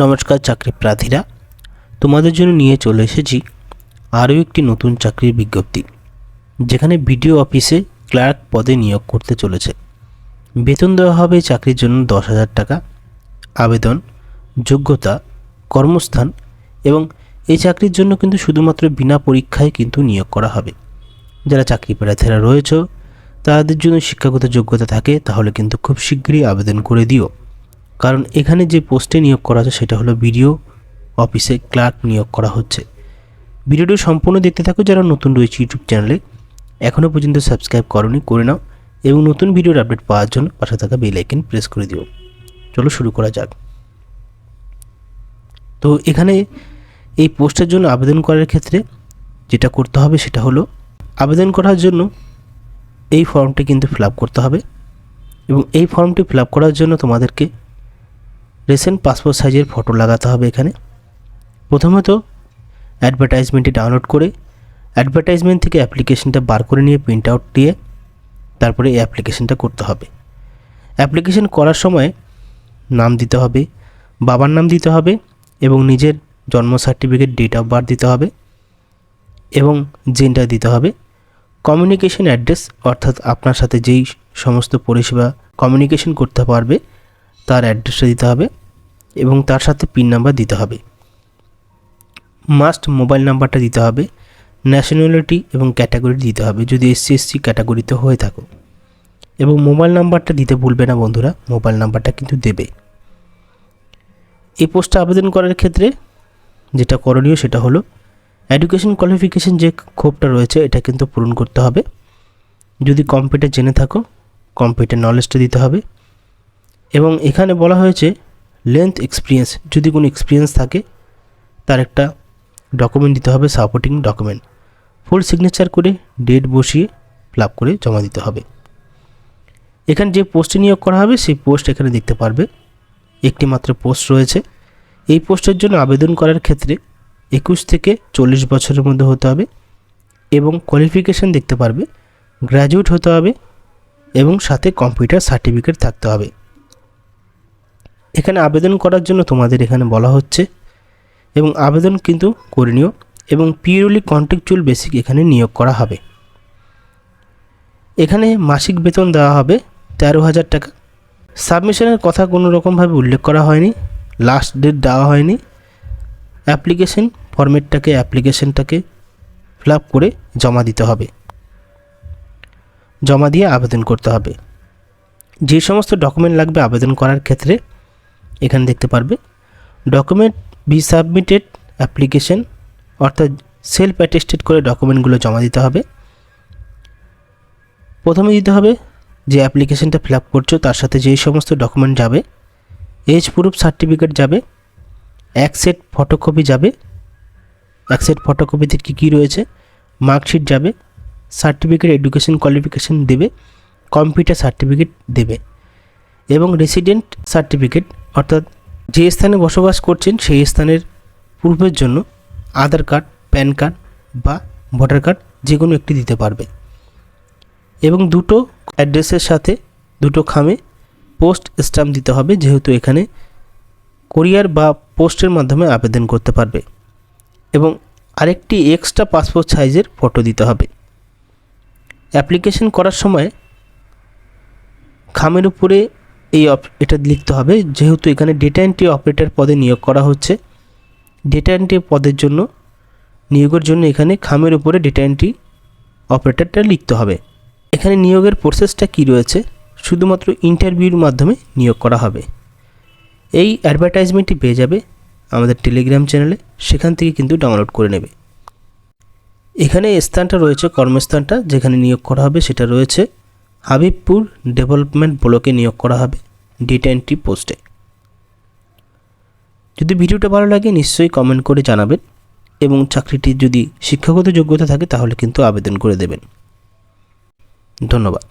নমস্কার চাকরি প্রার্থীরা, তোমাদের জন্য নিয়ে চলে এসেছি আরও একটি নতুন চাকরির বিজ্ঞপ্তি, যেখানে বিডিও অফিসে ক্লার্ক পদে নিয়োগ করতে চলেছে। বেতন দেওয়া হবে চাকরির জন্য দশ হাজার টাকা, আবেদন, যোগ্যতা, কর্মস্থান এবং এই চাকরির জন্য কিন্তু শুধুমাত্র বিনা পরীক্ষায় কিন্তু নিয়োগ করা হবে। যারা চাকরি প্রার্থীরা রয়েছে, তাদের জন্য শিক্ষাগত যোগ্যতা থাকে, তাহলে কিন্তু খুব শীঘ্রই আবেদন করে দিও। কারণ এখানে যে পোস্টে নিয়োগ করা হচ্ছে সেটা হলো বিডিও অফিসে ক্লার্ক নিয়োগ করা হচ্ছে। ভিডিওটি সম্পূর্ণ দেখতে থাকো, যারা নতুন রয়েছে ইউটিউব চ্যানেলে। এখনও পর্যন্ত সাবস্ক্রাইব করনি, করে নাও এবং নতুন ভিডিওর আপডেট পাওয়ার জন্য পাশে থাকা বেল আইকন প্রেস করে দিও। চলো শুরু করা যাক। তো এখানে এই পোস্টের জন্য আবেদন করার ক্ষেত্রে যেটা করতে হবে সেটা হলো আবেদন করার জন্য এই ফর্মটি কিন্তু ফিল করতে হবে এবং এই ফর্মটি ফিল করার জন্য তোমাদেরকে রিসেন্ট পাসপোর্ট সাইজের ফটো লাগাতে হবে এখানে। প্রথমত অ্যাডভার্টাইজমেন্টটি ডাউনলোড করে অ্যাডভার্টাইজমেন্ট থেকে অ্যাপ্লিকেশনটা বার করে নিয়ে প্রিন্ট আউট দিয়ে তারপরে এই অ্যাপ্লিকেশনটা করতে হবে। অ্যাপ্লিকেশন করার সময় নাম দিতে হবে, বাবার নাম দিতে হবে এবং নিজের জন্ম সার্টিফিকেট ডেট অফ বার্থ দিতে হবে এবং জেন্ডার দিতে হবে। কমিউনিকেশন অ্যাড্রেস অর্থাৎ আপনার সাথে যেই সমস্ত পরিষেবা কমিউনিকেশন করতে পারবে তার অ্যাড্রেসটা দিতে হবে এবং তার সাথে পিন নাম্বার দিতে হবে। মাস্ট মোবাইল নাম্বারটা দিতে হবে ন্যাশনালিটি এবং ক্যাটাগরি দিতে হবে, যদি এসসি এসসি ক্যাটাগরিতে হয়ে থাকো। এবং মোবাইল নাম্বারটা দিতে ভুলবে না বন্ধুরা মোবাইল নাম্বারটা কিন্তু দেবে। এই পোস্টে আবেদন করার ক্ষেত্রে যেটা করণীয় সেটা হলো এডুকেশন কোয়ালিফিকেশন যে ক্ষোভটা রয়েছে এটা কিন্তু পূরণ করতে হবে। যদি কম্পিউটার জেনে থাকো কম্পিউটার নলেজটা দিতে হবে। এবং এখানে বলা হয়েছে লেন্থ এক্সপিরিয়েন্স যদি কোনো এক্সপিরিয়েন্স থাকে, তার একটা ডকুমেন্ট দিতে হবে সাপোর্টিং ডকুমেন্ট ফুল সিগনেচার করে ডেট বসিয়ে ফিল করে জমা দিতে হবে। এখানে যে পোস্টে নিয়োগ করা হবে, সেই পোস্ট এখানে দেখতে পারবে, একটি মাত্র পোস্ট রয়েছে। এই পোস্টের জন্য আবেদন করার ক্ষেত্রে একুশ থেকে চল্লিশ বছরের মধ্যে হতে হবে এবং কোয়ালিফিকেশান দেখতে পারবে গ্র্যাজুয়েট হতে হবে এবং সাথে কম্পিউটার সার্টিফিকেট থাকতে হবে। এখানে আবেদন করার জন্য তোমাদের এখানে বলা হচ্ছে, এবং আবেদন কিন্তু করে নিও এবং পিওরলি কন্ট্রাকচুয়াল বেসিক এখানে নিয়োগ করা হবে। এখানে মাসিক বেতন দেওয়া হবে তেরো হাজার টাকা। সাবমিশনের কথা কোনো রকমভাবে উল্লেখ করা হয়নি লাস্ট ডেট দেওয়া হয়নি। অ্যাপ্লিকেশন ফর্মেটটাকে অ্যাপ্লিকেশনটাকে ফিল করে জমা দিতে হবে। জমা দিয়ে আবেদন করতে হবে। যে সমস্ত ডকুমেন্ট লাগবে আবেদন করার ক্ষেত্রে এখানে দেখতে পারবে। ডকুমেন্ট বি সাবমিটেড অ্যাপ্লিকেশন অর্থাৎ সেলফ অ্যাটেস্টেড করে ডকুমেন্টগুলো জমা দিতে হবে। প্রথমে দিতে হবে যে অ্যাপ্লিকেশনটা ফিল আপ করছ, তার সাথে যেই সমস্ত ডকুমেন্ট যাবে এজ প্রুফ সার্টিফিকেট যাবে এক সেট ফটোকপি যাবে এক সেট ফটোকপিতে কী কী রয়েছে মার্কশিট যাবে সার্টিফিকেট এডুকেশন কোয়ালিফিকেশন দেবে কম্পিউটার সার্টিফিকেট দেবে এবং রেসিডেন্ট সার্টিফিকেট অর্থাৎ যে স্থানে বসবাস করছেন সেই স্থানের প্রুফের জন্য আধার কার্ড, প্যান কার্ড বা ভোটার কার্ড যে কোনো একটি দিতে পারবে। এবং দুটো অ্যাড্রেসের সাথে দুটো খামে পোস্ট স্ট্যাম্প দিতে হবে যেহেতু এখানে কোরিয়ার বা পোস্টের মাধ্যমে আবেদন করতে পারবে। এবং আরেকটি এক্সট্রা পাসপোর্ট সাইজের ফটো দিতে হবে। অ্যাপ্লিকেশন করার সময় খামের উপরে এই অপ, এটা লিখতে হবে। যেহেতু এখানে ডেটা এন্ট্রি অপারেটর পদে নিয়োগ করা হচ্ছে ডেটা এন্ট্রি পদের জন্য, নিয়োগের জন্য এখানে খামের উপরে ডেটা এন্ট্রি অপারেটরটা লিখতে হবে। এখানে নিয়োগের প্রসেসটা কী রয়েছে? শুধুমাত্র ইন্টারভিউর মাধ্যমে নিয়োগ করা হবে। এই অ্যাডভার্টাইজমেন্টটি পেয়ে যাবে আমাদের টেলিগ্রাম চ্যানেলে সেখান থেকে কিন্তু ডাউনলোড করে নেবে। এখানে স্থানটা রয়েছে, কর্মস্থানটা, যেখানে নিয়োগ করা হবে, সেটা রয়েছে হাবিবপুর ডেভেলপমেন্ট ব্লকে নিয়োগ করা হবে। ডেটা এন্ট্রি পোস্টে যদি ভিডিওটা ভালো লাগে, নিশ্চয়ই কমেন্ট করে জানাবেন এবং চাকরিটির যদি শিক্ষাগত যোগ্যতা থাকে, তাহলে কিন্তু আবেদন করে দেবেন। ধন্যবাদ।